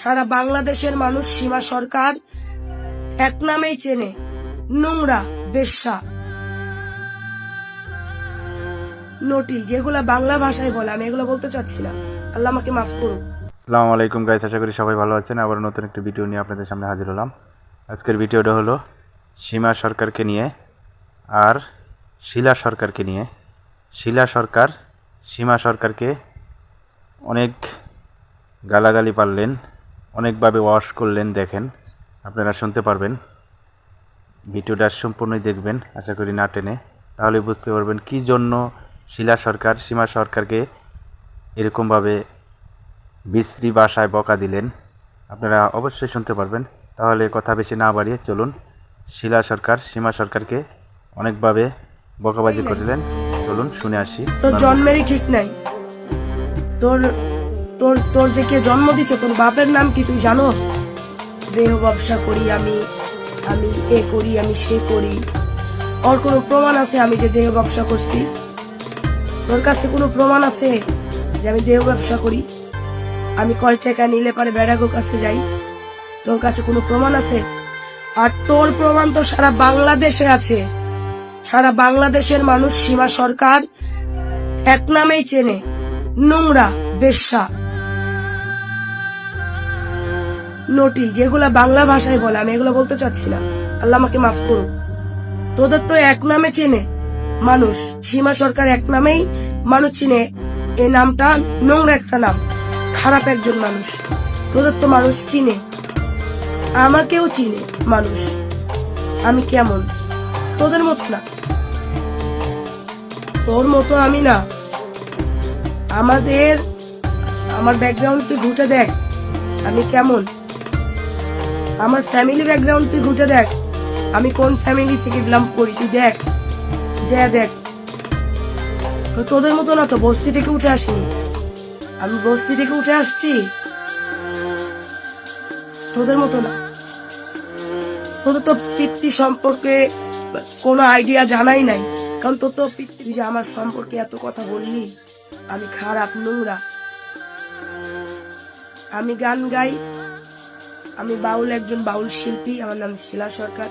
সারা বাংলাদেশের মানুষ সীমা সরকার এক নামেই চেনে, নোংরা বেশ্যা। নটি, যেগুলা বাংলা ভাষায় বলে, আমি এগুলো বলতে চাচ্ছি না। আল্লাহ আমাকে মাফ করুন আসসালামু আলাইকুম গাইস আশা করি সবাই ভালো আছেন। আবার নতুন একটি ভিডিও নিয়ে আপনাদের সামনে হাজির হলাম। আজকের ভিডিওটা হলো সীমা সরকারকে নিয়ে আর শিলা সরকারকে নিয়ে। শিলা সরকার, সীমা সরকারকে অনেক গালাগালি পারলেন। অনেকভাবে ওয়াশ করলেন দেখেন। আপনারা শুনতে পারবেন। ভিডিওটা সম্পূর্ণই দেখবেন আশা করি না টেনে। তাহলে বুঝতে পারবেন কী জন্য শিলা সরকার সীমা সরকারকে এরকমভাবে বিশ্রী ভাষায় বকা দিলেন। আপনারা অবশ্যই শুনতে পারবেন। তাহলে কথা বেশি না বাড়িয়ে চলুন। শিলা সরকার সীমা সরকারকে অনেকভাবে বকাবাজি করলেন। চলুন শুনে আসি। তোর জন্মেরই ঠিক নাই। তোর তোর তোর যে কে জন্ম দিছে, তোর বাপের নাম কি তুই জানোস? দেহ ব্যবসা করি আমি আমি এ করি, আমি সে করি। ওর কোনো প্রমাণ আছে আমি যে দেহ ব্যবসা করছি? তোর কাছে কোনো প্রমাণ আছে যে আমি দেহ ব্যবসা করি? আমি কয় টাকা নিলে পরে বেড়াগো কাছে যাই? তোর কাছে কোনো প্রমাণ আছে? আর তোর প্রমাণ তো সারা বাংলাদেশে আছে। সারা বাংলাদেশের মানুষ সীমা সরকার এক নামেই চেনে, নোংরা, বেশ্যা। নটি, যেগুলা বাংলা ভাষায় বলে, আমি এগুলো বলতে চাচ্ছি না। আল্লাহ আমাকে মাফ করুন তোদের তো এক নামে চেনে মানুষ। সীমা সরকার এক নামেই মানুষ চিনে। এই নামটা নোংরা একটা নাম। খারাপ একজন মানুষ। তোদের তো মানুষ চিনে। আমাকেও চিনে মানুষ। আমি কেমন? তোদের মতো না। তোর মতো আমি না। আমাদের, আমার ব্যাকগ্রাউন্ড তুই ঘুটে দেখ। আমি কেমন? আমার ফ্যামিলি ব্যাকগ্রাউন্ড তুই ঘুটে দেখ। আমি কোন ফ্যামিলি থেকে বিলং করি, তুই দেখ। যা দেখ। তোদের মতো না তো বস্তি থেকে উঠে আসিনি। আমি বস্তি থেকে উঠে আসছি। তোদের মতো না। তোদের তো পিতৃ সম্পর্কে কোনো আইডিয়া জানাই নাই। কারণ তোর তো পিতৃ যে আমার সম্পর্কে এত কথা বললি, আমি খারাপ নোংরা। আমি গান গাই আমি বাউল একজন বাউল শিল্পী আমার নাম শিলা সরকার।